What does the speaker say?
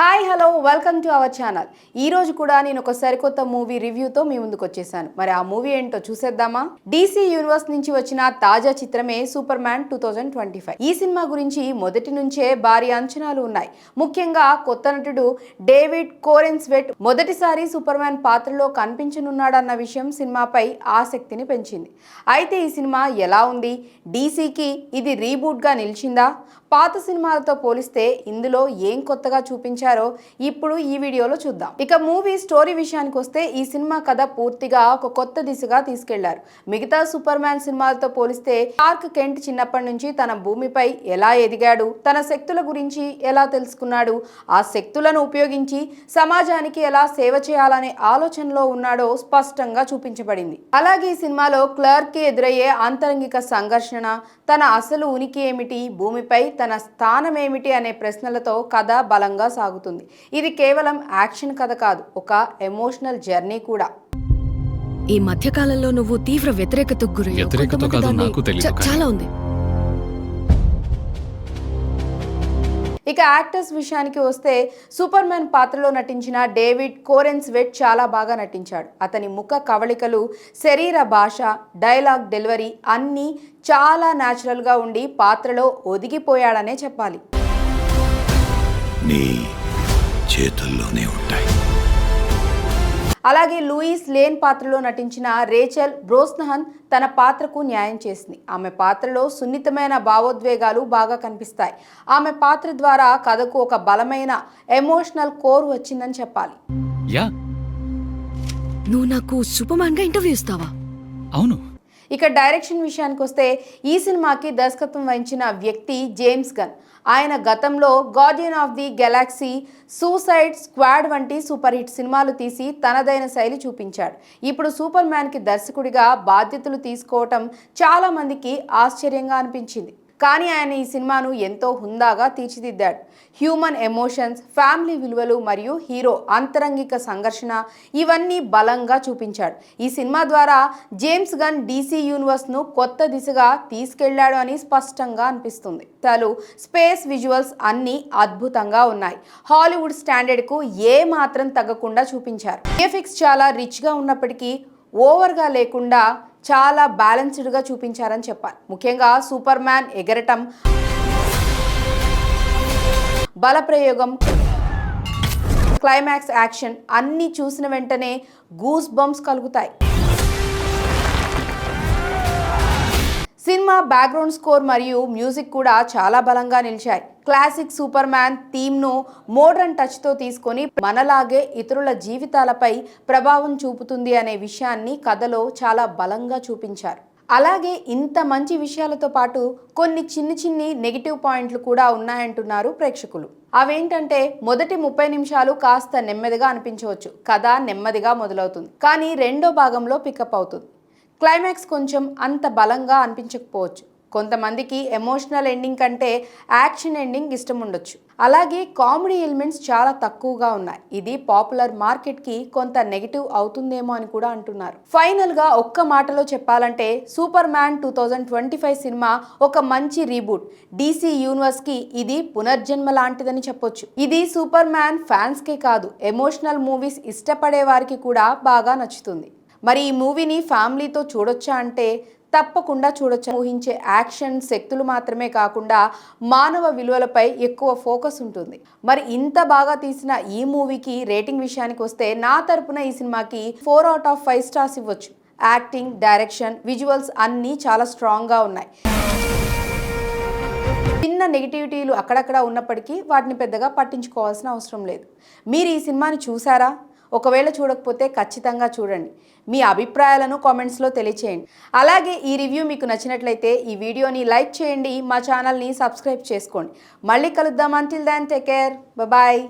Hi hello welcome to our channel ఈ రోజు కూడా నేను ఒక సరికొత్త మూవీ రివ్యూతో మీ ముందుకు వచ్చేసాను. మరి ఆ మూవీ ఏంటో చూసేద్దామా? డీసీ యూనివర్స్ నుంచి వచ్చిన తాజా చిత్రమే Superman two thousand twenty five ఈ సినిమా గురించి మొదటి నుంచే భారీ అంచనాలు ఉన్నాయి. ముఖ్యంగా కొత్త నటుడు డేవిడ్ కోరెన్స్వెట్ మొదటిసారి సూపర్ మ్యాన్ పాత్రలో కనిపించనున్నాడన్న విషయం సినిమాపై ఆసక్తిని పెంచింది. అయితే ఈ సినిమా ఎలా ఉంది? డీసీకి ఇది రీబూట్గా నిలిచిందా? పాత సినిమాలతో పోలిస్తే ఇందులో ఏం కొత్తగా చూపించారు? ఇప్పుడు ఈ వీడియోలో చూద్దాం. ఇక మూవీ స్టోరీ విషయానికి వస్తే ఈ సినిమా కథ పూర్తిగా ఒక కొత్త దిశగా తీసుకెళ్ళారు. మిగతా సూపర్ మ్యాన్ సినిమాలతో పోలిస్తే పార్క్ కెంట్ చిన్నప్పటి నుంచి తన భూమిపై ఎలా ఎదిగాడు తన శక్తుల గురించి ఎలా తెలుసుకున్నాడు ఆ శక్తులను ఉపయోగించి సమాజానికి ఎలా సేవ చేయాలనే ఆలోచనలో ఉన్నాడో స్పష్టంగా చూపించబడింది. అలాగే ఈ సినిమాలో క్లర్క్కి ఎదురయ్యే ఆంతరంగిక సంఘర్షణ తన అసలు ఉనికి ఏమిటి భూమిపై తన స్థానం ఏమిటి అనే ప్రశ్నలతో కథ బలంగా సాగుతుంది. ఇది కేవలం యాక్షన్ కథ కాదు ఒక ఎమోషనల్ జర్నీ కూడా. ఈ మధ్య కాలంలో నువ్వు తీవ్ర. వ్యతిరేకత కాదు, నాకు. చాలా ఉంది. ఇక యాక్టర్స్ విషయానికి వస్తే సూపర్ మ్యాన్ పాత్రలో నటించిన డేవిడ్ కోరెన్స్ వెట్ చాలా బాగా నటించాడు. అతని ముఖ కవళికలు శరీర భాష డైలాగ్ డెలివరీ అన్నీ చాలా న్యాచురల్గా ఉండి పాత్రలో ఒదిగిపోయాడనే చెప్పాలి. నీ చేతుల్లోనే ఉంటాయి. అలాగే లూయిస్ లేన్ పాత్రలో నటించిన రేచల్ బ్రోస్నహన్ తన పాత్రకు న్యాయం చేసింది. ఆమె పాత్రలో సున్నితమైన భావోద్వేగాలు బాగా కనిపిస్తాయి. ఆమె పాత్ర ద్వారా కథకు ఒక బలమైన ఎమోషనల్ కోర్ వచ్చిందని చెప్పాలి. యా. నువ్వు నాకు సూపర్ మ్యాన్గా ఇంటర్వ్యూ ఇస్తావా? అవును. ఇక డైరెక్షన్ విషయానికి వస్తే ఈ సినిమాకి దర్శకత్వం వహించిన వ్యక్తి జేమ్స్ గన్. ఆయన గతంలో guardian of the galaxy suicide squad వంటి సూపర్ హిట్ సినిమాలు తీసి తనదైన శైలి చూపించాడు. ఇప్పుడు సూపర్ మ్యాన్కి దర్శకుడిగా బాధ్యతలు తీసుకోవటం చాలామందికి ఆశ్చర్యంగా అనిపించింది. కానీ ఆయన ఈ సినిమాను ఎంతో హుందాగా తీర్చిదిద్దాడు. హ్యూమన్ ఎమోషన్స్ ఫ్యామిలీ విలువలు మరియు హీరో అంతరంగిక సంఘర్షణ ఇవన్నీ బలంగా చూపించాడు. ఈ సినిమా ద్వారా జేమ్స్ గన్ డీసీ యూనివర్స్ను కొత్త దిశగా తీసుకెళ్ళాడు అని స్పష్టంగా అనిపిస్తుంది. తలు స్పేస్ విజువల్స్ అన్నీ అద్భుతంగా ఉన్నాయి. హాలీవుడ్ స్టాండర్డ్కు ఏ మాత్రం తగ్గకుండా చూపించారు. విఎఫ్ఎక్స్ చాలా రిచ్గా ఉన్నప్పటికీ ఓవర్గా లేకుండా చాలా బ్యాలెన్స్డ్గా చూపించారని చెప్పాలి. ముఖ్యంగా సూపర్ మ్యాన్ ఎగరటం బలప్రయోగం క్లైమాక్స్ యాక్షన్ అన్నీ చూసిన వెంటనే గూస్ బంప్స్ కలుగుతాయి. సినిమా బ్యాక్గ్రౌండ్ స్కోర్ మరియు మ్యూజిక్ కూడా చాలా బలంగా నిలిచాయి. క్లాసిక్ సూపర్ మ్యాన్ థీమ్ను మోడర్న్ టచ్తో తీసుకొని మనలాగే ఇతరుల జీవితాలపై ప్రభావం చూపుతుంది అనే విషయాన్ని కథలో చాలా బలంగా చూపించారు. అలాగే ఇంత మంచి విషయాలతో పాటు కొన్ని చిన్ని చిన్ని నెగిటివ్ పాయింట్లు కూడా ఉన్నాయంటున్నారు ప్రేక్షకులు. అవేంటంటే మొదటి ముప్పై నిమిషాలు కాస్త నెమ్మదిగా అనిపించవచ్చు. కథ నెమ్మదిగా మొదలవుతుంది. కానీ రెండో భాగంలో పికప్ అవుతుంది. క్లైమాక్స్ కొంచెం అంత బలంగా అనిపించకపోవచ్చు. కొంతమందికి ఎమోషనల్ ఎండింగ్ కంటే యాక్షన్ ఎండింగ్ ఇష్టం ఉండొచ్చు అలాగే కామెడీ ఎలిమెంట్స్ చాలా తక్కువగా ఉన్నాయి. ఇది పాపులర్ మార్కెట్కి కొంత నెగిటివ్ అవుతుందేమో అని కూడా అంటున్నారు. ఫైనల్గా ఒక్క మాటలో చెప్పాలంటే Superman two thousand twenty five cinema ఒక మంచి రీబూట్. డీసీ యూనివర్స్కి ఇది పునర్జన్మ లాంటిదని చెప్పొచ్చు. ఇది సూపర్ మ్యాన్ ఫ్యాన్స్కే కాదు ఎమోషనల్ మూవీస్ ఇష్టపడే వారికి కూడా బాగా నచ్చుతుంది. మరి ఈ మూవీని ఫ్యామిలీతో చూడొచ్చా అంటే తప్పకుండా చూడొచ్చు. ఊహించే యాక్షన్ శక్తులు మాత్రమే కాకుండా మానవ విలువలపై ఎక్కువ ఫోకస్ ఉంటుంది. మరి ఇంత బాగా తీసిన ఈ మూవీకి రేటింగ్ విషయానికి వస్తే నా తరపున ఈ సినిమాకి four out of five stars ఇవ్వచ్చు. యాక్టింగ్ డైరెక్షన్ విజువల్స్ అన్నీ చాలా స్ట్రాంగ్గా ఉన్నాయి. చిన్న నెగిటివిటీలు అక్కడక్కడ ఉన్నప్పటికీ వాటిని పెద్దగా పట్టించుకోవాల్సిన అవసరం లేదు. మీరు ఈ సినిమాని చూసారా? ఒకవేళ చూడకపోతే ఖచ్చితంగా చూడండి. మీ అభిప్రాయాలను కామెంట్స్లో తెలియచేయండి. అలాగే ఈ రివ్యూ మీకు నచ్చినట్లయితే ఈ వీడియోని లైక్ చేయండి మా ఛానల్ని సబ్స్క్రైబ్ చేసుకోండి. మళ్ళీ కలుద్దాం. Until then take care bye